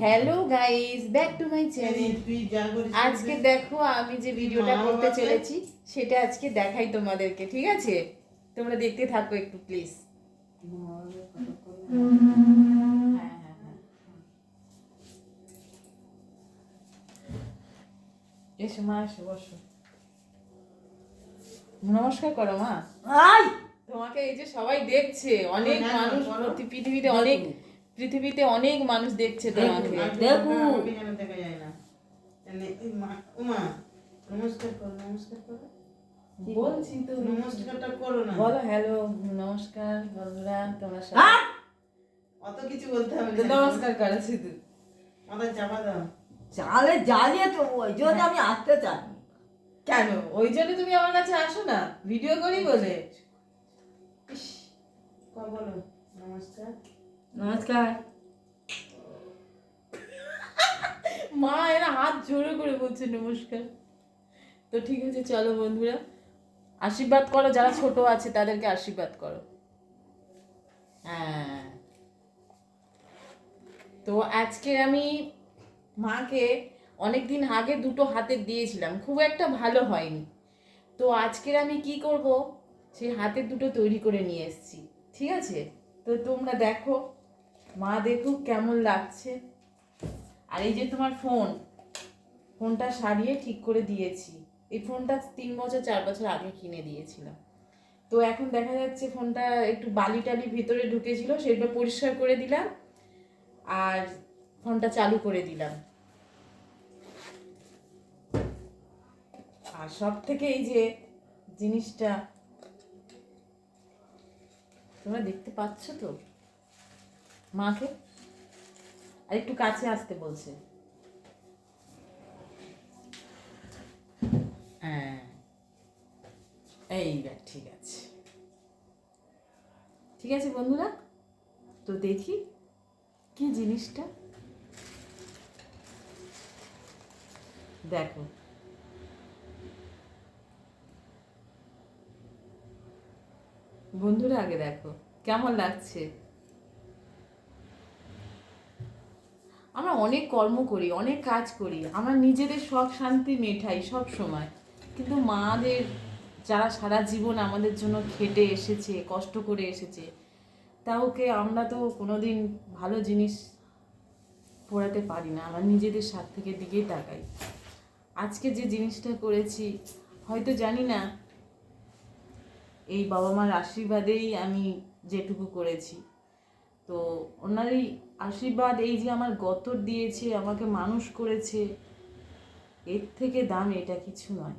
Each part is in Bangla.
Hello guys back to my channel তুই যা করিস আজকে দেখো আমি যে ভিডিওটা করতে চলেছি সেটা আজকে দেখাই তোমাদেরকে ঠিক আছে? তোমরা দেখতে থাকো একটু প্লিজ হ্যাঁ হ্যাঁ হ্যাঁ এসো মা এসো বসো। নমস্কার করো মা। তোমাকে এই যে সবাই দেখছে অনেক মানুষ পৃথিবীতে অনেক পৃথিবীতে অনেক মানুষ দেখছে তোমাকে। দেখু। দেখা যায় না। এনে, ও মা, নমস্কার করো নমস্কার করো। বলছি তো নমস্কারটা করো না। বলো হ্যালো নমস্কার বন্ধুরা তোমরা হাট! অত কিছু বলতে হবে না। নমস্কার করো শুধু। মাথা চাপা দাও। চালে জ্বালিয়ে তো ওই জন্য আমি আসতে চাই কেন? ওই জন্য তুমি আমার কাছে আসো না? ভিডিও করি বলে? বলো? নমস্কার। নমস্কার মা এরা হাত জোরে করে বলছে, নমস্কার। তো ঠিক আছে, চলো বন্ধুরা। আশীর্বাদ করো, যারা ছোট আছে তাদেরকে আশীর্বাদ করো। হ্যাঁ। তো আজকে আমি মাকে অনেক দিন আগে দুটো হাতে দিয়েছিলাম, খুব একটা ভালো হয়নি। তো আজকের আমি কি করব? সেই হাতের দুটো তৈরি করে নিয়ে এসেছি, ঠিক আছে? তো তোমরা দেখো। মা দেখুক কেমন লাগছে। আর এই যে তোমার ফোন, ফোনটা সারিয়ে ঠিক করে দিয়েছি। এই ফোনটা তিন বছর, চার বছর আগে কিনে দিয়েছিলাম। তো এখন দেখা যাচ্ছে ফোনটা একটু বালি টালি ভিতরে ঢুকেছিল সেটা পরিষ্কার করে দিলাম আর ফোনটা চালু করে দিলাম। আর সব থেকে এই যে জিনিসটা, তোমরা দেখতে পাচ্ছ তো? মাকে? আর একটু কাছে আসতে বলছে। হ্যাঁ। এইবার ঠিক আছে। ঠিক আছে বন্ধুরা? তো দেখি কি জিনিসটা? দেখো। বন্ধুরা আগে দেখো। কেমন লাগছে আমরা অনেক কর্ম করি, অনেক কাজ করি, আমরা নিজেদের শখ শান্তি মেটাই সব সময়। কিন্তু মাদের যারা সারা জীবন আমাদের জন্য খেটে এসেছে, কষ্ট করে এসেছে তাওকে আমরা তো কোনোদিন ভালো জিনিস পড়াতে পারি না, আমরা নিজেদের থেকে দিকেই তাকাই। আজকে যে জিনিসটা করেছি, হয়তো জানি না, এই বাবা মার আশীর্বাদেই আমি যেটুকু করেছি। তো ওনার এই আশীর্বাদ, এই যে আমার গতর দিয়েছে, আমাকে মানুষ করেছে, এর থেকে দাম এটা কিছু নয়।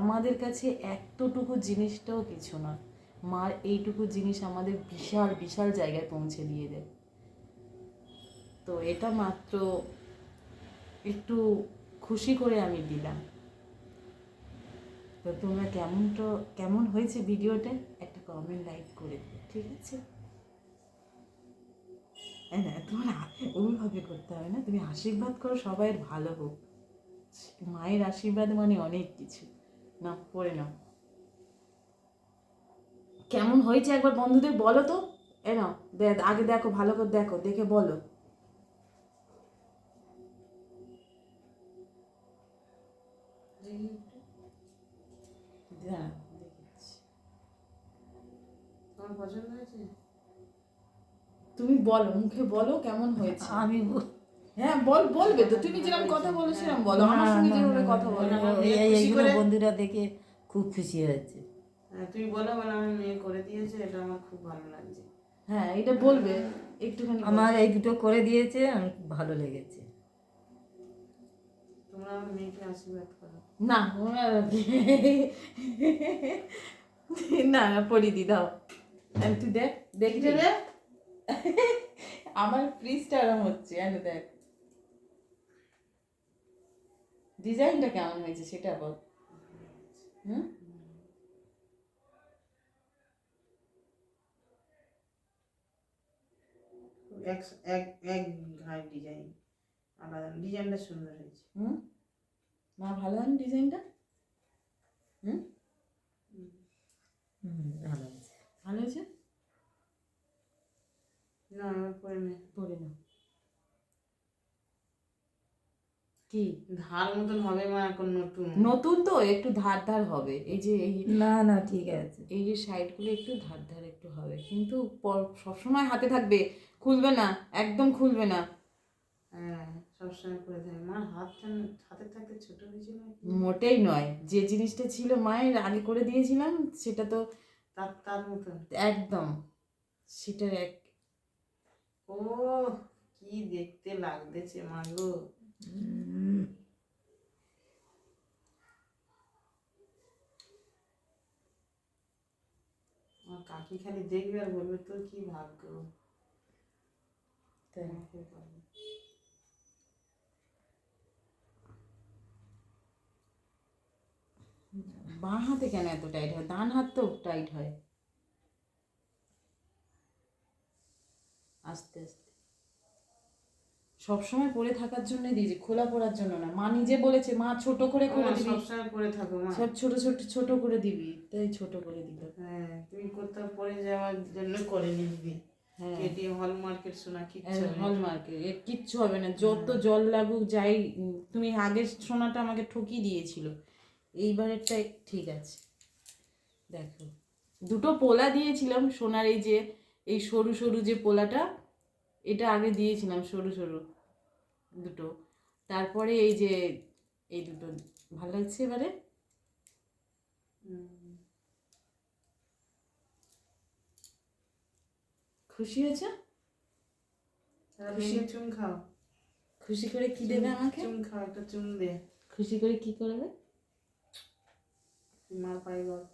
আমাদের কাছে এতটুকু জিনিসটাও কিছু নয় মার এইটুকু জিনিস আমাদের বিশাল বিশাল জায়গায় পৌঁছে দিয়ে দেয়। তো এটা মাত্র একটু খুশি করে আমি দিলাম। তো তোমরা কেমন তো কেমন হয়েছে ভিডিওটা, একটা কমেন্ট লাইক করে দিও, ঠিক আছে? না তোমার আ- ওইভাবে করতে হবে না? তুমি আশীর্বাদ করো, সবাই ভালো হোক। মায়ের আশীর্বাদ মানে অনেক কিছু। না পড়ে নাও। কেমন হয়েছে একবার বন্ধুদের বলো তো? এ নাও আগে দেখো, ভালো করে দেখো, দেখে বলো। তোমার পছন্দ হয়েছে? তুমি বলো মুখে বলো কেমন হয়েছে। আমি হ্যাঁ বল বলবে তো। তুমি যেরকম কথা বলো। সেরকম বলো আমার সঙ্গে যেভাবে কথা বলো। এই- এই- এইগুলো বন্ধুরা দেখে খুব খুশি হয়েছে। হ্যাঁ, তুমি বলো বলো আমার মেয়ে করে দিয়েছে এটা আমার খুব ভালো লাগছে। হ্যাঁ এটা বলবে। একটুখানি আমার এই দুটো করে দিয়েছে আমি খুব ভালো লেগেছে। তোমরা আমার মেয়েকে আশীর্বাদ করো। না না পড়ি দি দাও। তুই দেখ। দেখি রে আমার ফ্রিজটা আরাম হচ্ছে এনে দেখ। ডিজাইনটা কেমন হয়েছে সেটা বল। হুম? এক এক এক ঘাট ডিজাইন আলাদা ডিজাইনটা সুন্দর হয়েছে। হুম? মা ভালো হয়নি ডিজাইনটা হুম। হুম, ভালো হয়েছে। ভালো হয়েছে? না পরে নে নাও কি ধার মতন হবে মা এখন নতুন। নতুন তো একটু ধার ধার হবে। এই যে এই না না ঠিক আছে। এই যে সাইডগুলো একটু ধার ধার একটু হবে। কিন্তু পর- সবসময় হাতে থাকবে খুলবে না একদম খুলবে না। হ্যাঁ সবসময় করে দেয় মার হাত হাতে থাকতে ছোট হয়েছিল মোটেই নয়। যে জিনিসটা ছিল মায়ের আগে করে দিয়েছিলাম সেটা তো তার তার মতন। একদম। সেটার এক ও কি দেখতে লাগতেছে মা গো। আমার কাকি খালি দেখবে আর বলবে তোর কি ভাগ্য? বাঁ হাতে কেন এত টাইট হয়? ডান হাত তো টাইট হয়। আস্তে আস্তে। সবসময় পরে থাকার জন্য দিয়েছি খোলা পড়ার জন্য না। মা নিজে বলেছে মা ছোট করে করে দিবি। সবসময় পরে থাকো মা। সব ছোট ছোট ছোট করে দিবি তাই ছোট করে দিল হ্যাঁ তুমি কোথাও পরে যাওয়ার জন্য করে নিবি। হ্যাঁ। কেটিএম হল মার্কেট শোনা কিচ্ছু হবে না। হলমার্কে এর কিচ্ছু হবে না। যত জল লাগুক যাই তুমি আগের সোনাটা আমাকে ঠকিয়ে দিয়েছিল। এইবারেরটা ঠিক আছে। দেখো দুটো পোলা দিয়েছিলাম সোনার এই যে এই সরু সরু যে পোলাটা এটা আগে দিয়েছিলাম সরু সরু দুটো। তারপরে এই যে এই দুটো ভালো লাগছে এবারে? খুশি হয়েছে? চুম খাও। খুশি করে কি দেবে আমাকে? চুম খাও একটা চুম দে। খুশি করে কি করবে? মার পায়ে গল্প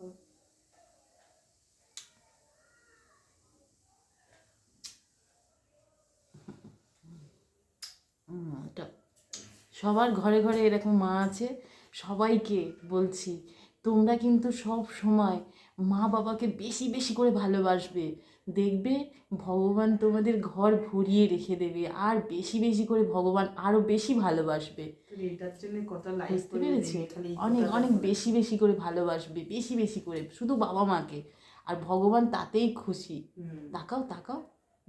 সবার ঘরে ঘরে এরকম মা আছে সবাইকে বলছি তোমরা কিন্তু সব সময় মা বাবাকে বেশি বেশি করে ভালোবাসবে। দেখবে ভগবান তোমাদের ঘর ভরিয়ে রেখে দেবে আর বেশি বেশি করে ভগবান আরও বেশি ভালোবাসবে। বুঝতে পেরেছি? অনেক অনেক বেশি বেশি করে ভালোবাসবে বেশি বেশি করে শুধু বাবা মাকে। আর ভগবান তাতেই খুশি। তাকাও তাকাও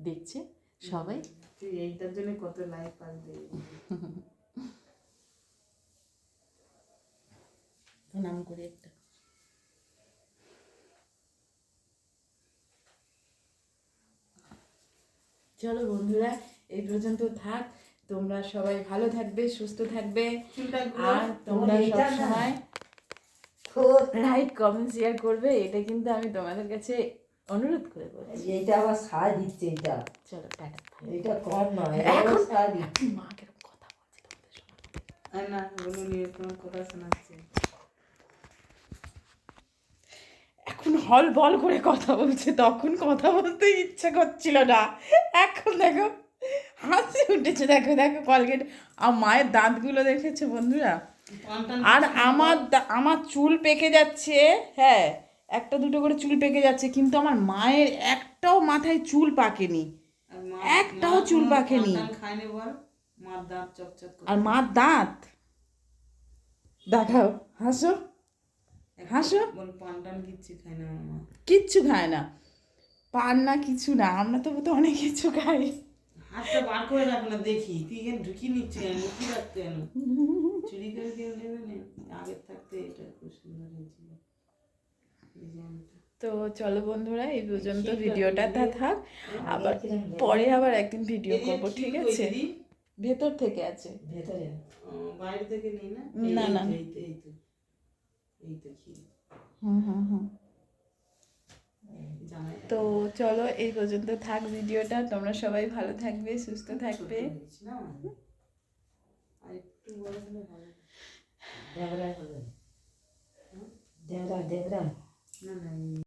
দেখছে সবাই তুই এইটার জন্য কত লাইক পাবি প্রণাম করে একটা। চলো বন্ধুরা এই পর্যন্ত থাক। তোমরা সবাই ভালো থাকবে সুস্থ থাকবে। আর তোমরা সব সময় লাইক কমেন্ট শেয়ার করবে এটা কিন্তু আমি তোমাদের কাছে অনুরোধ করে বলছি। এইটা আবার সার দিচ্ছে এটা। চলো টাটা এটা কম নয় এখন সার দিচ্ছে। মা কীরকম কথা বলছে তোমাদের শোনা না বলুন এরকম কথা শোনাচ্ছে। এখন হল বল করে কথা বলছে তখন কথা বলতে ইচ্ছা করছিল না। এখন দেখো হাসি উঠেছে। দেখো দেখো কলগেট। আর মায়ের দাঁতগুলো দেখেছে বন্ধুরা? আর আমার আমার চুল পেকে যাচ্ছে হ্যাঁ। একটা দুটো করে চুল পেকে যাচ্ছে কিন্তু আমার মায়ের একটাও মাথায় চুল পাকেনি। একটাও চুল পাকেনি। বল? মার দাঁত আর মার দাঁত? দেখাও হাসো। হাসো। কিচ্ছু খায় না আমার মা। কিচ্ছু খায় না। পান না কিছু না আমরা তো তো অনেক কিছু খাই। হাতটা বার করে রাখ না দেখি। তুই এখানে ঢুকিয়ে নিচ্ছি কেন? লুকিয়ে রাখতে কেন? চুরি করে কেউ নেবে না? আগের থাকতে এটা খুব সুন্দর হয়েছিল। ডিজাইনটা তো চলো বন্ধুরা এই পর্যন্ত ভিডিওটা তা থাক। আবার পরে আবার একদিন ভিডিও করব ঠিক আছে? ভেতর থেকে আছে। না? না তো হুম হুম হুম। তো চলো এই পর্যন্ত থাক ভিডিওটা। তোমরা সবাই ভালো থাকবে সুস্থ থাকবে। দেবরা দেবরা। на неї.